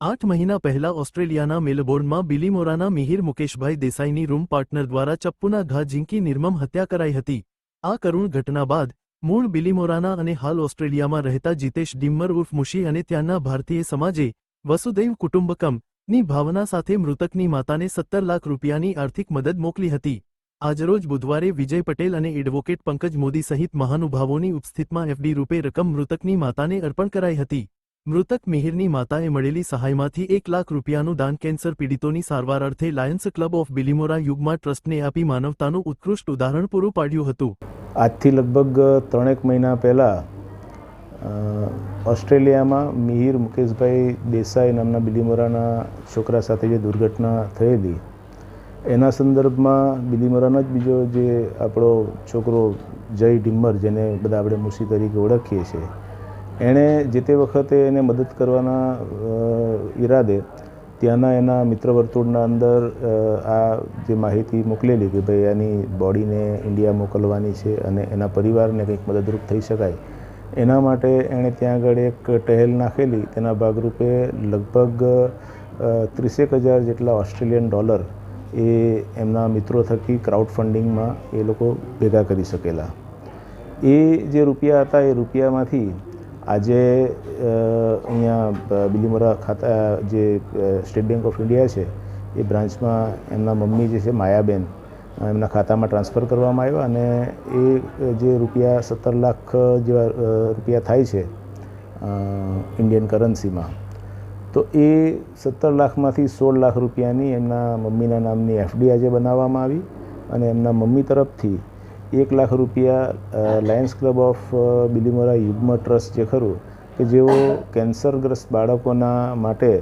આઠ મહિના પહેલા ઓસ્ટ્રેલિયાના મેલબોર્નમાં બિલીમોરાના મિહિર મુકેશભાઈ દેસાઈની રૂમ પાર્ટનર દ્વારા ચપ્પુના ઘા ઝીંકી નિર્મમ હત્યા કરાઈ હતી. આ કરુણ ઘટના બાદ મૂળ બિલીમોરાના અને હાલ ઓસ્ટ્રેલિયામાં રહેતા જીતેશ ડિમ્મર ઉર્ફ મુશી અને ત્યાંના ભારતીય સમાજે વસુદૈવ કુટુંબકમની ભાવના સાથે મૃતકની માતાને સત્તર લાખ રૂપિયાની આર્થિક મદદ મોકલી હતી. આજરોજ બુધવારે વિજય પટેલ અને એડવોકેટ પંકજ મોદી સહિત મહાનુભાવોની ઉપસ્થિતિમાં એફડી રૂપે રકમ મૃતકની માતાને અર્પણ કરાઈ હતી. મૃતક મિહિરની માતાએ મળેલી સહાયમાંથી એક લાખ રૂપિયાનું દાન કેન્સર પીડિતોની સારવાર અર્થે લાયન્સ ક્લબ ઓફ બિલિમોરા યુગમાં ટ્રસ્ટને આપી માનવતાનું ઉત્કૃષ્ટ ઉદાહરણ પૂરું પાડ્યું હતું. આજથી લગભગ ત્રણેક મહિના પહેલાં ઓસ્ટ્રેલિયામાં મિહિર મુકેશભાઈ દેસાઈ નામના બિલીમોરાના છોકરા સાથે જે દુર્ઘટના થયેલી, એના સંદર્ભમાં બિલીમોરાનો જ બીજો જે આપણો છોકરો જય ડિમ્મર જેને બધા આપણે મુસી તરીકે ઓળખીએ છીએ એણે જે તે વખતે એને મદદ કરવાના ઈરાદે ત્યાંના એના મિત્ર વર્તુળના અંદર આ જે માહિતી મોકલેલી કે ભાઈ આની બોડીને ઇન્ડિયા મોકલવાની છે અને એના પરિવારને કંઈક મદદરૂપ થઈ શકાય, એના માટે એણે ત્યાં આગળ એક ટહેલ નાખેલી. તેના ભાગરૂપે લગભગ ત્રીસેક હજાર જેટલા ઓસ્ટ્રેલિયન ડોલર એ એમના મિત્રો થકી ક્રાઉડ ફંડિંગમાં એ લોકો ભેગા કરી શકેલા. એ જે રૂપિયા હતા એ રૂપિયામાંથી આજે અહીંયા બિલીમોરા ખાતા, જે સ્ટેટ બેંક ઓફ ઇન્ડિયા છે, એ બ્રાન્ચમાં એમના મમ્મી જે છે, માયાબેન એમના ખાતામાં ટ્રાન્સફર કરવામાં આવ્યો અને એ જે રૂપિયા સત્તર લાખ જેવા રૂપિયા થાય છે ઇન્ડિયન કરન્સીમાં, તો એ સત્તર લાખમાંથી સોળ લાખ રૂપિયાની એમના મમ્મીના નામની એફડી આજે બનાવવામાં આવી અને એમના મમ્મી તરફથી એક લાખ રૂપિયા લાયન્સ ક્લબ ઓફ બિલીમોરા યુગ્મ ટ્રસ્ટ જે ખરું કે જેઓ કેન્સરગ્રસ્ત બાળકોના માટે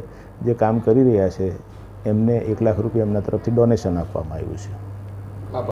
જે કામ કરી રહ્યા છે એમને એક લાખ રૂપિયા એમના તરફથી ડોનેશન આપવામાં આવ્યું છે.